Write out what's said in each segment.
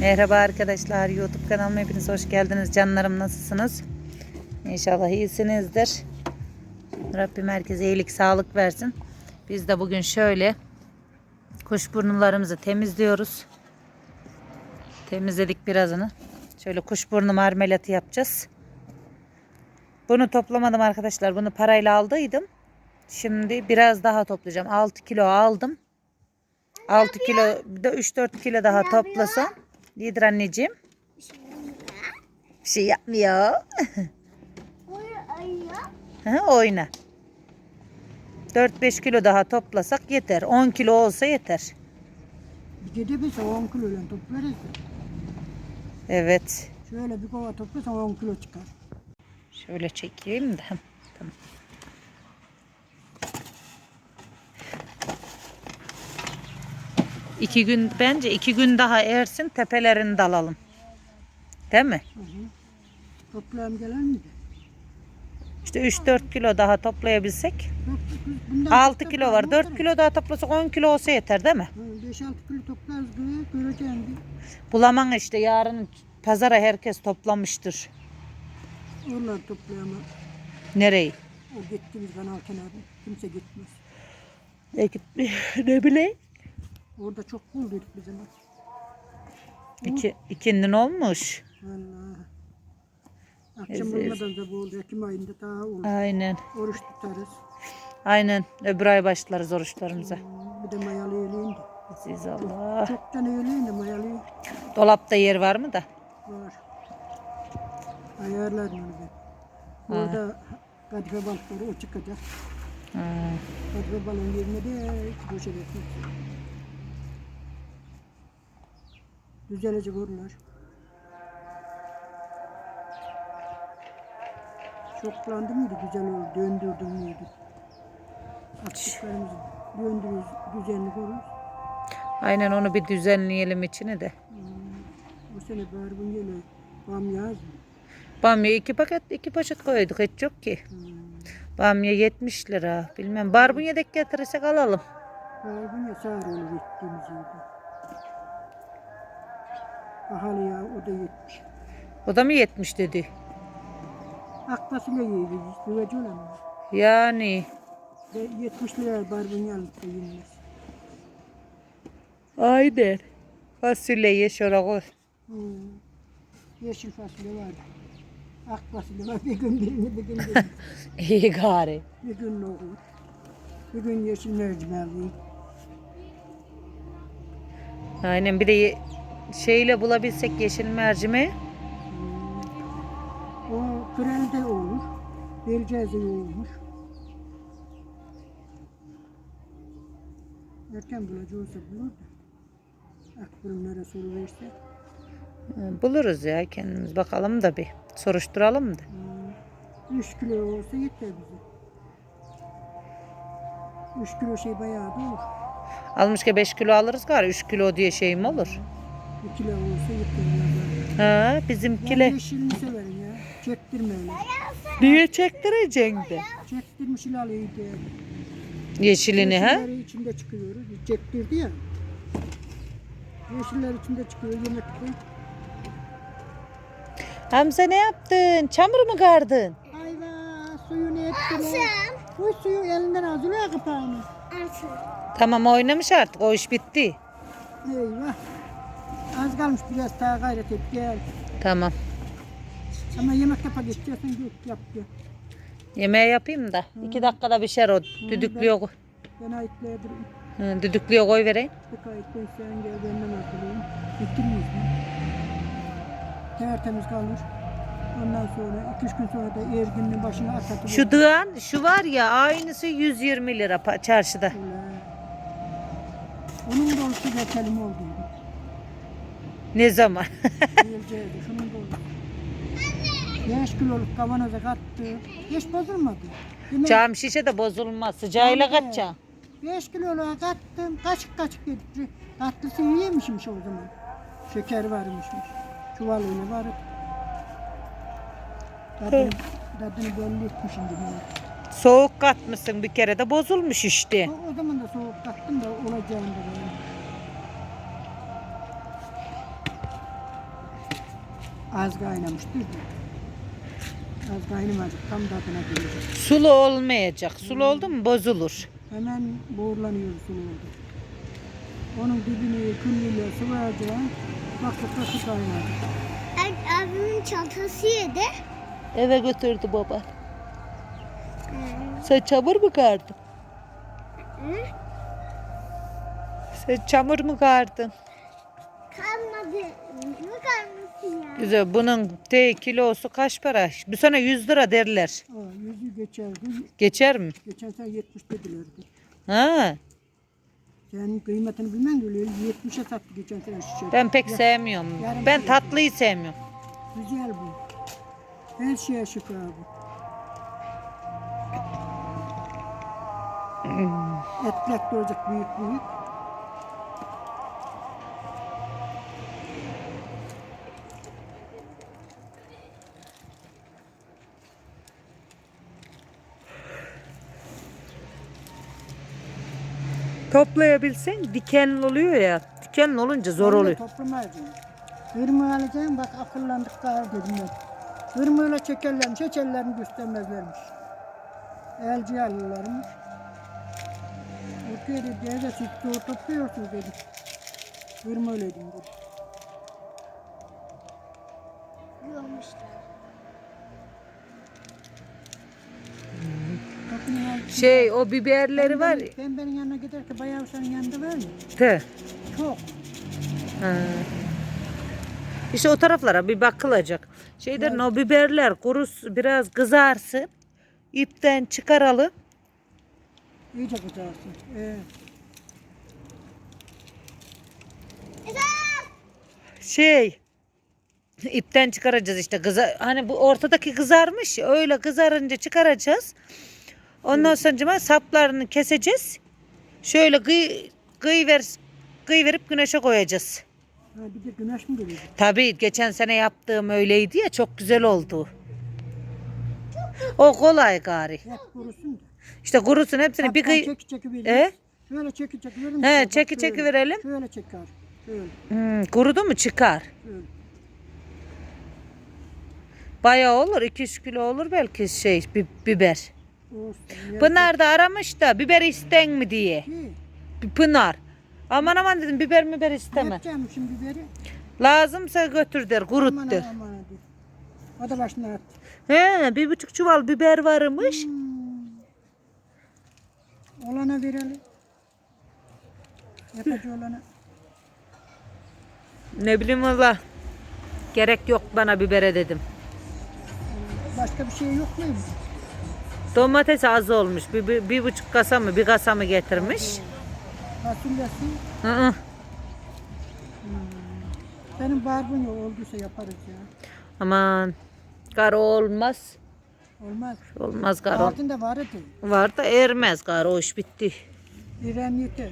Merhaba arkadaşlar YouTube kanalıma hepiniz hoş geldiniz. Canlarım nasılsınız? İnşallah iyisinizdir. Rabbim herkese iyilik sağlık versin. Biz de bugün şöyle kuşburnularımızı temizliyoruz. Temizledik birazını. Şöyle kuşburnu marmelatı yapacağız. Bunu toplamadım arkadaşlar. Bunu parayla aldıydım. Şimdi biraz daha toplayacağım. 6 kilo aldım. 6 kilo de 3-4 kilo daha toplasam. İyidir anneciğim. Bir şey yapmıyor. Hı, Oyna. 4-5 kilo daha toplasak yeter. 10 kilo olsa yeter. Bir gece biz 10 kilo ile toplarız. Evet. Şöyle bir kova toplasan 10 kilo çıkar. Şöyle çekeyim de. Tamam. İki gün bence iki gün daha ersin tepelerini dalalım. Değil mi? Hı hı. Toplayalım gelen mi? İşte 3-4 kilo daha toplayabilsek. Bundan 6 çok kilo var. toplayalım, 4 kilo daha toplasak 10 kilo olsa yeter değil mi? Hı, 5-6 kilo toplarız göre, göreceğim. Bulaman işte yarın pazara herkes toplamıştır. Oralar toplayamaz. Nereyi? O gittiğimiz kanal kenarı. Kimse gitmez. ne bileyim. Orada çok bulduk bizim. İki, ikindin olmuş. Vallahi. Akşam olmadan da bu oldu. Ekim ayında daha olur. Aynen. Oruç tutarız. Aynen. Öbür ay başlarız oruçlarımıza. Hı, Bir de mayalı öğleyin de. Aziz Allah. Çoktan öğleyin de mayalı Dolapta yer var mı da? var. Ayarlarım onu ben. Orada kadife balıkları o çıkacak. Ha. Kadife balığın yerine de iki poşet ekmek. Düzelecek oralar. Şoklandı mıydı güzel oldu, döndürdüm müydü? Attıklarımızı döndürürüz, düzenli koruruz. Aynen onu bir düzenleyelim içini de. Bu sene barbun yine bamya az mı? Bamya iki paket iki poşet koyduk hiç yok ki. Hmm. Bamya 70 lira. Bilmem barbunya dek getirirsek alalım. Barbun ya sağır olur gittiğimiz yerde. Pahalı ya o da yetmiş. O da mı 70 dedi? Ak fasulye biz, güveci olan mı? Yani Ve 70 lira barbunya alıp da yenmez. aynen. Fasulyeyi şöyle koy. Hmm. Yeşil fasulye var. Ak fasulye var. Bir gün birini, bir gün birini. İyi gari. bir gün nohut. Bir gün yeşil mercimeği. Aynen bir de şeyle bulabilsek yeşil mercimeği. O krelde olur. Belcezde olmuş. Erken bulacağı olsa bulur da. Akbırımlara soru verse. Hı, Buluruz ya kendimiz bakalım da bir soruşturalım da. Hmm. 3 kilo olsa yeter bize. 3 kilo şey bayağı da olur. Almış ki 5 kilo alırız gari 3 kilo diye şey mi olur? 1 kilo olsa. Ya. Ha Ben bizimkile. yeşilini severim ya. Çektirme öyle. Niye çektireceksin de? Çektirmiş ilalıydı. Yeşilini ha? Yeşilleri içinde çıkıyoruz. Çektirdi ya. Yeşiller içinde çıkıyor yemekte. Hamza ne yaptın? Çamur mu gardın? Ayva suyunu ettin. Bu suyu elinden azılıyor kapağını. Tamam oynamış artık o iş bitti. Eyvah. Az kalmış biraz daha gayret et gel. Tamam. Ama yemek yapak istiyorsan git yap gel. Yemeği yapayım da. iki dakikada pişer o. Düdüklüyor. Ben ayıklayabilirim. Hı, düdüklüyor koy vereyim. Bir ayıklayın sen gel benden hazırlayayım. Bitirmeyiz mi? Tertemiz kalır. Ondan sonra iki üç gün sonra da erginin başına atatılır. Şu dığan şu var ya aynısı 120 lira pa- çarşıda. Öyle. Onun dolusu geçelim olduydu. Ne zaman? Şunun. 5 kiloluk kavanoza kattı. Hiç bozulmadı. Yine Cam şişe de bozulmaz. Sıcağıyla Tabii. kaçacağım. 5 kiloluğa kattım. Kaçık kaçık yedik. Tatlısı iyiymişmiş o zaman. Şeker varmışmış. Çuvalıyla var. Tadını, tadını belli etmişim gibi. Soğuk katmışsın bir kere de bozulmuş işte. O, o zaman da soğuk kattım da olacağını da böyle. Az kaynamıştır da. Az kaynamacık tam tadına gelecek. Sulu olmayacak. Sulu oldu mu bozulur. Hemen boğurlanıyor su oldu. Onun dibini küllüyle sıvayacağım. Bak bak nasıl kaynadı. Ab- Abimin çantası yedi. Eve götürdü baba. Sen çamur mu kardın? Sen çamur mu kardın? Kalmadı. Ne kalması ya? Güzel. Bunun de kilosu kaç para? Bu sene 100 lira derler. Aa, yüzü geçerdi. Geçer mi? Geçen sene 70 dedilerdi. Ha. Senin kıymetini bilmem öyle 70'e sattı geçen sene şişe. Ben pek sevmiyorum. yarım Ben kilo. tatlıyı sevmiyorum. Güzel bu. Her şeye şifa bu. Etlek de olacak büyük büyük. Toplayabilsen dikenli oluyor ya. Dikenli olunca zor oluyor. Toplamayacağım. Hırmı alacağım bak akıllandık daha dedim ben. Hırmıyla çekerlermiş, hiç ellerini göstermezlermiş. Elci alırlarmış. Ortaya dedi, evde siz doğru topluyorsunuz dedi. Öyle dedim dedi. Yormuşlar. Şey o biberleri var. Ben benim yanına giderken bayağı senin yanında var mı? Te. Çok. Ha. İşte o taraflara bir bakılacak. Şeyden o biberler kurus biraz kızarsın. İpten çıkaralım. İyice kızarsın. Ee, Şey ipten çıkaracağız işte kıza hani bu ortadaki kızarmış ya, öyle kızarınca çıkaracağız. Ondan sonra saplarını keseceğiz. Şöyle kıy, kıy ver kıy verip güneşe koyacağız. ha bir de güneş mi geliyor? Tabii geçen sene yaptığım öyleydi ya çok güzel oldu. O kolay gari. Hep kurusun da. İşte kurusun hepsini bir Kaptan kıy... çeki çeki verir. E? Şöyle çeki çeki verin. He, çeki şöyle. çeki verelim. Şöyle çeker. Şöyle. Hmm, kurudu mu çıkar. Şöyle. Bayağı olur 200 kilo olur belki şey bi- biber. Olsun. Pınar da aramış da biber isten mi diye. Bir Pınar. Aman aman dedim biber biber isteme. yapacağım şimdi biberi? Lazımsa götür der kurut Aman der. aman hadi. O da başına at. He bir buçuk çuval biber varmış. Hmm. Olana verelim. Yapıcı olana. Ne bileyim valla. Gerek yok bana bibere dedim. Başka bir şey yok muyum? Domates az olmuş. Bir, bir, bir buçuk kasa mı bir kasa mı getirmiş. Fasulyesi. Hı hı. Benim barbunya olduysa yaparız ya. Aman. Kar olmaz. Olmaz. Olmaz kar ol. Altında vardı. Var da ermez kar o iş bitti. İrem yeter.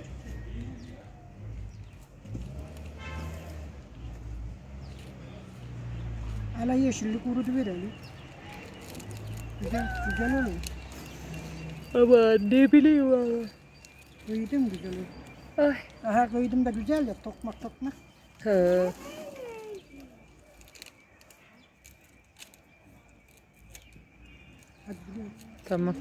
Hala yeşillik kurudu verelim. Güzel, güzel oluyor. Aman ne bileyim valla. Kıydım güzel. Ay. Aha kıydım da güzel ya tokmak tokmak. He. Hadi gidelim. Tamam.